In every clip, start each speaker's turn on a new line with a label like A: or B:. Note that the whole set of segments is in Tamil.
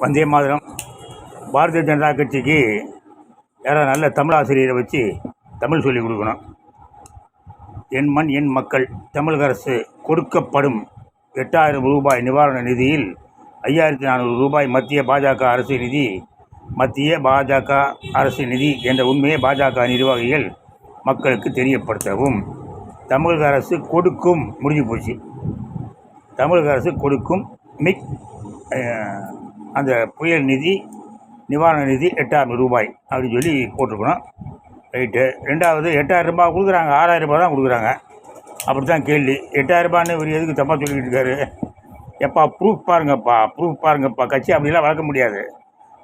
A: வந்தே மாதிரம். பாரதிய ஜனதா கட்சிக்கு யாராவது நல்ல தமிழ் ஆசிரியரை வச்சு தமிழ் சொல்லிக் கொடுக்கணும். என் மண் என் மக்கள் தமிழக அரசு கொடுக்கப்படும் எட்டாயிரம் ரூபாய் நிவாரண நிதியில் ஐயாயிரத்தி நானூறு ரூபாய் மத்திய பாஜக அரசு நிதி மத்திய பாஜக அரசு நிதி என்ற உண்மையை பாஜக நிர்வாகிகள் மக்களுக்கு தெரியப்படுத்தவும். தமிழக அரசு கொடுக்கும் முடிஞ்சு போச்சு. தமிழக அரசு கொடுக்கும் மிக் அந்த புயல் நிதி நிவாரண நிதி எட்டாயிரம் ரூபாய் அப்படின்னு சொல்லி போட்டிருக்கணும். ரைட்டு. ரெண்டாவது எட்டாயிரம் ரூபாய் கொடுக்குறாங்க. ஆறாயிரம் ரூபாய் தான் கொடுக்குறாங்க. அப்படி தான் கேள்வி. எட்டாயிரம் ரூபான்னு இவர் எதுக்கு தப்பாக சொல்லிக்கிட்டு இருக்காரு? எப்பா ப்ரூஃப் பாருங்கப்பா ப்ரூஃப் பாருங்கப்பா. கட்சி அப்படிலாம் வளர்க்க முடியாது.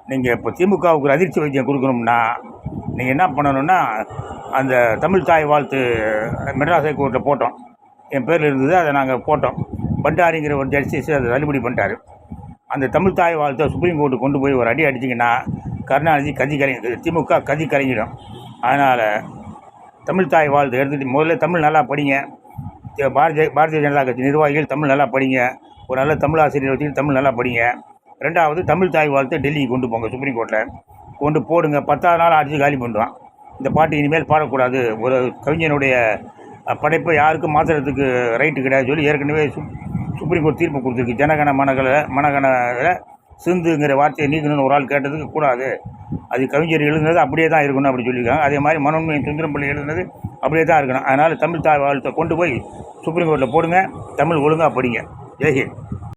A: நீங்கள் இப்போ திமுகவுக்கு ஒரு அதிர்ச்சி வைத்தியம் கொடுக்கணும்னா நீங்கள் என்ன பண்ணணும்னா அந்த தமிழ் தாய் வாழ்த்து மெட்ராஸ் ஹைகோர்ட்டில் போட்டோம். என் பேரில் இருந்தது அதை நாங்கள் போட்டோம். பண்டாரிங்கிற ஒரு ஜஸ்டிஸ் அதை தள்ளுபடி பண்ணிட்டாரு. அந்த தமிழ் தாய் வாழ்த்தை சுப்ரீம் கோர்ட்டு கொண்டு போய் ஒரு அடி அடிச்சிங்கன்னா கருணாநிதி கதி கரைங்க திமுக கதி கரைஞ்சிடும் அதனால் தமிழ் தாய் வாழ்த்து எடுத்துகிட்டு முதல்ல தமிழ் நல்லா படிங்க. பாரதிய பாரதிய ஜனதா கட்சி நிர்வாகிகள் தமிழ் நல்லா படிங்க. ஒரு நல்ல தமிழ் ஆசிரியர் வச்சுட்டு தமிழ் நல்லா படிங்க. ரெண்டாவது தமிழ் தாய் வாழ்த்து டெல்லிக்கு கொண்டு போங்க சுப்ரீம் கோர்ட்டில் கொண்டு போடுங்க. பத்தாவது நாள் அடித்து காலி பண்ணுவான் இந்த பாட்டு இனிமேல் பாடக்கூடாது. ஒரு கவிஞனுடைய படைப்பை யாருக்கும் மாற்றுறதுக்கு ரைட்டு கிடையாது சொல்லி ஏற்கனவே சுப்ரீம் கோர்ட் தீர்ப்பு கொடுத்துருக்கு. ஜனகண மனகல மனகண சிந்துங்கிற வார்த்தையை நீக்கணும்னு ஒரு ஆள் கேட்டதுக்கு கூடாது. அது கவிஞர் எழுதுனது அப்படியே தான் இருக்கணும் அப்படி சொல்லியிருக்காங்க. அதே மாதிரி மனோன்மை சுந்தரம்பிள்ளை எழுதுனது அப்படியே தான் இருக்கணும். அதனால் தமிழ் தாய் வாழ்த்தை கொண்டு போய் சுப்ரீம் கோர்ட்டில் போடுங்க. தமிழ் ஒழுங்காக படிங்க. ஜெய்ஹிந்த்